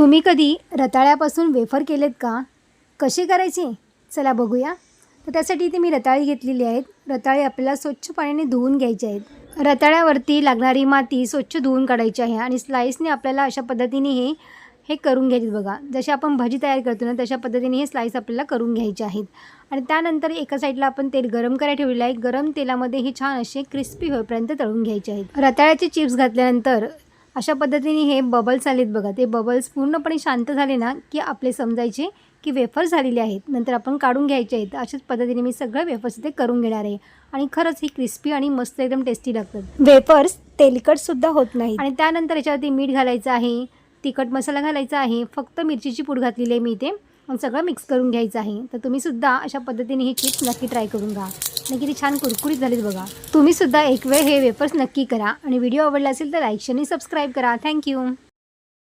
तुम्ही कधी रताळ्यापासून वेफर केलेत का? कशी करायची? चला बघूया. तर त्यासाठी इथे मी रताळी घेतलेली आहेत. रताळी आपल्याला स्वच्छ पाण्याने धुवून घ्यायचे आहेत. रताळ्यावरती लागणारी माती स्वच्छ धुवून काढायची आहे आणि स्लाईसने आपल्याला अशा पद्धतीने हे हे करून घ्यायचे बघा. जशी आपण भाजी तयार करतो ना तशा पद्धतीने हे स्लाईस आपल्याला करून घ्यायचे आहेत. आणि त्यानंतर एका साईडला आपण तेल गरम करायला ठेवलेलं आहे. गरम तेलामध्ये हे छान असे क्रिस्पी होईपर्यंत तळून घ्यायचे आहेत. रताळ्याचे चिप्स घातल्यानंतर अशा पद्धतीने हे बबल्स आलेत बघा. ते बबल्स पूर्णपणे शांत झाले ना की आपले समजायचे की वेफर झालेले आहेत. नंतर आपण काढून घ्यायचे आहेत. अशाच पद्धतीने मी सगळं वेफर्स इथे करून घेणार आहे. आणि खरंच ही क्रिस्पी आणि मस्त एकदम टेस्टी लागतात. वेफर्स तेलकटसुद्धा होत नाही आणि त्यानंतर याच्यावरती मीठ घालायचं आहे. तिखट मसाला घालायचा आहे. फक्त मिरचीची पूड घातलेली आहे मी इथे. सगळं मिक्स करून घ्यायचं आहे. तर तुम्हीसुद्धा अशा पद्धतीने हे चिप्स नक्की ट्राय करून घ्या. आणि किती छान कुरकुरीत झालीत बघा. तुम्हीसुद्धा एक वेळ हे वेफर्स नक्की करा. आणि व्हिडिओ आवडला असेल तर लाईक आणि सबस्क्राईब करा. थँक्यू